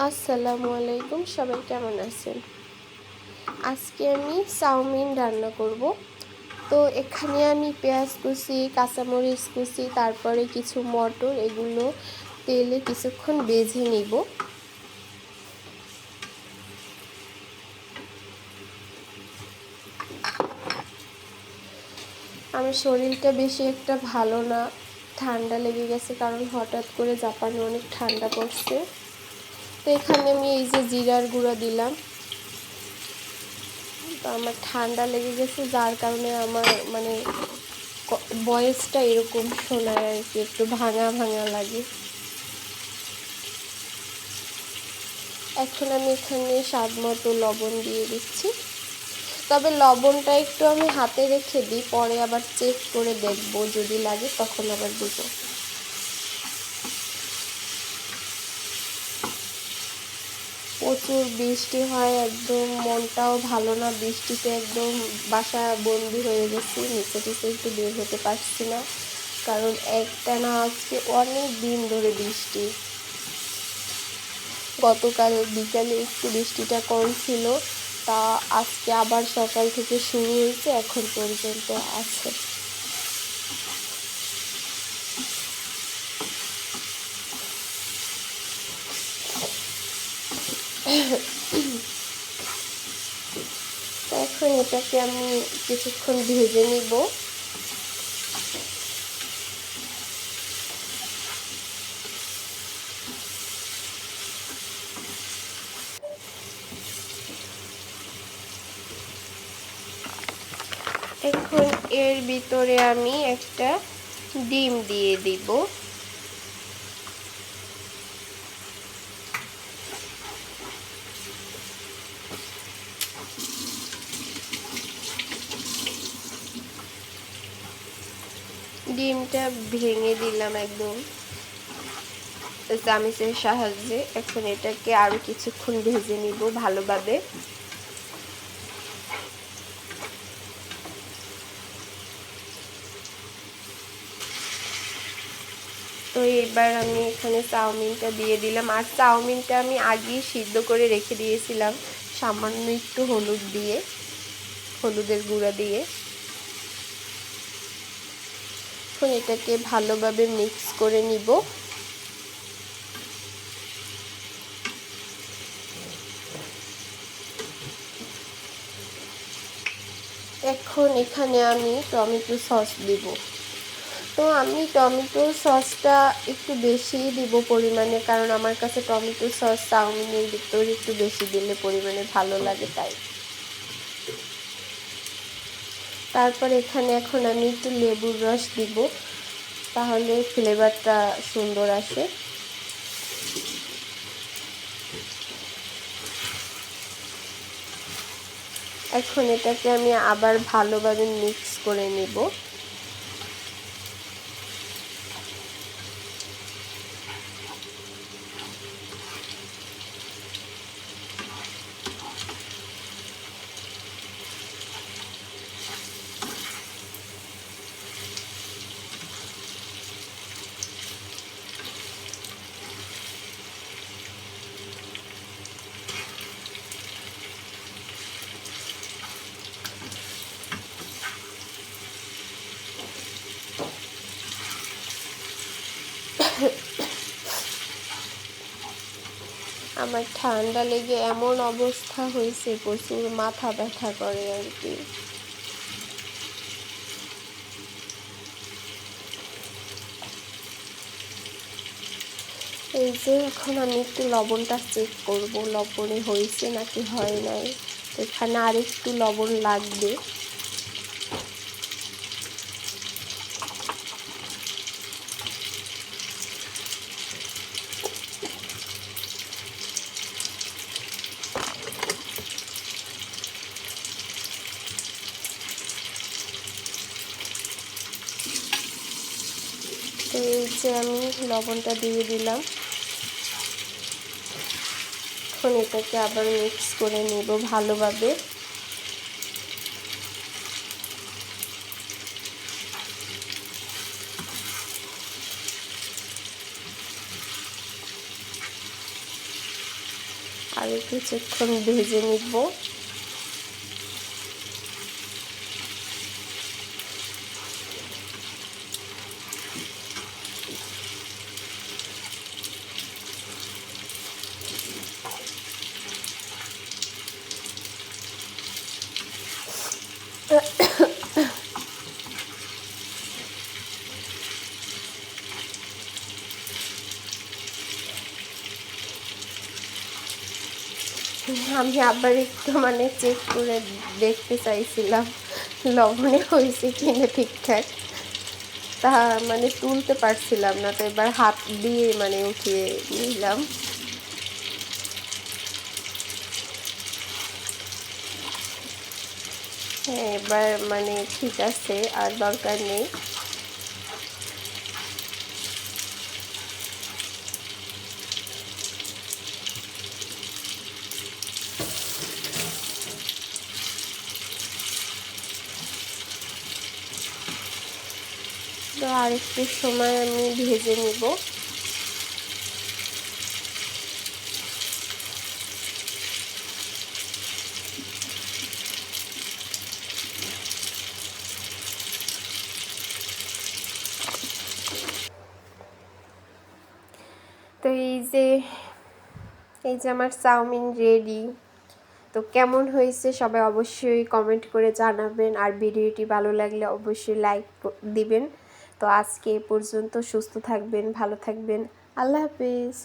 আসসালামু আলাইকুম, সবাই কেমন আছেন? আজকে আমি চাউমিন রান্না করব। তো এখানে আমি পেঁয়াজ কুচি, কাঁচামরিচ কুচি, তারপরে কিছু মটর, এগুলো তেলে কিছুক্ষণ বেজে নিব। আমার শরীরটা বেশি একটা ভালো না, ঠান্ডা লেগে গেছে কারণ হঠাৎ করে জাপানে অনেক ঠান্ডা পড়ছে। তো এখানে আমি এই যে জিরার গুঁড়া দিলাম। তো আমার ঠান্ডা লেগে গেছে, যার কারণে আমার মানে বয়েসটা এরকম শোনায় আর কি, একটু ভাঙা ভাঙা লাগে। এখন আমি এখানে স্বাদ মতো লবণ দিয়ে দিচ্ছি। তবে লবণটা একটু আমি হাতে রেখে দিই, পরে আবার চেক করে দেখব, যদি লাগে তখন আবার দেবো। প্রচুর বৃষ্টি হয়, একদম মনটাও ভালো না। বৃষ্টিতে একদম বাসা বন্দি হয়ে গেছি, নিচে টিচে একটু বের হতে পারছি না। কারণ একটা না আজকে অনেক দিন ধরে বৃষ্টি। গতকাল বিকালে একটু বৃষ্টিটা কম ছিল, তা আজকে আবার সকাল থেকে শুরু হয়েছে, এখন পর্যন্ত আছে। এখন এটাকে আমি কিছুক্ষণ ভেজে নিব। এখন এর ভিতরে আমি একটা ডিম দিয়ে দিব। ডিমটা ভেঙে দিলাম একদম। চামিচের সাহায্যে এখন এটাকে আরও কিছুক্ষণ ভেজে নিব ভালোভাবে। তো এবার আমি এখানে চাউমিনটা দিয়ে দিলাম। আর চাউমিনটা আমি আগেই সিদ্ধ করে রেখে দিয়েছিলাম, সামান্য একটু হলুদ দিয়ে, হলুদের গুঁড়া দিয়ে। এখন এটাকে ভালোভাবে মিক্স করে নিব। এখন এখানে আমি টমেটো সস দিব। তো আমি টমেটো সসটা একটু বেশি দিব পরিমাণে কারণ আমার কাছে টমেটো সস চাউমিনের ভিতরে একটু বেশি দিলে পরিমাণে ভালো লাগে তাই। তারপর এখানে এখন আমি একটু লেবুর রস দিব, তাহলে ফ্লেভারটা সুন্দর আসে। এখন এটাকে আমি আবার ভালোভাবে মিক্স করে নেব। আমার ঠান্ডা লেগে এমন অবস্থা হয়েছে, প্রচুর মাথা ব্যথা করে আর কি। এই যে এখন আমি একটু লবণটা চেক করব, লবণে হয়েছে নাকি হয় নাই। এখানে আর একটু লবণ লাগবে। তো এই যে আমি লবণটা দিয়ে দিলাম। এখন এটাকে আবার মিক্স করে নেব ভালোভাবে। আর কিছুক্ষণ ভেজে নিব। আমি আবার একটু মানে চেক করে দেখতে চাইছিলাম, লবণে হয়েছে কিনা ঠিকঠাক। তা মানে তুলতে পারছিলাম না, তো এবার হাত দিয়ে মানে উঠিয়ে নিলাম। হ্যাঁ এবার মানে ঠিক আছে, আর দরকার নেই। তো আর একটু সময় আমি ভেজে নিব। তো এই যে এই যে আমার চাউমিন রেডি তো কেমন হয়েছে সবাই অবশ্যই কমেন্ট করে জানাবেন। আর ভিডিওটি ভালো লাগলে অবশ্যই লাইক দিবেন। তো আজকে এ পর্যন্ত সুস্থ থাকবেন ভালো থাকবেন। আল্লাহ হাফিজ।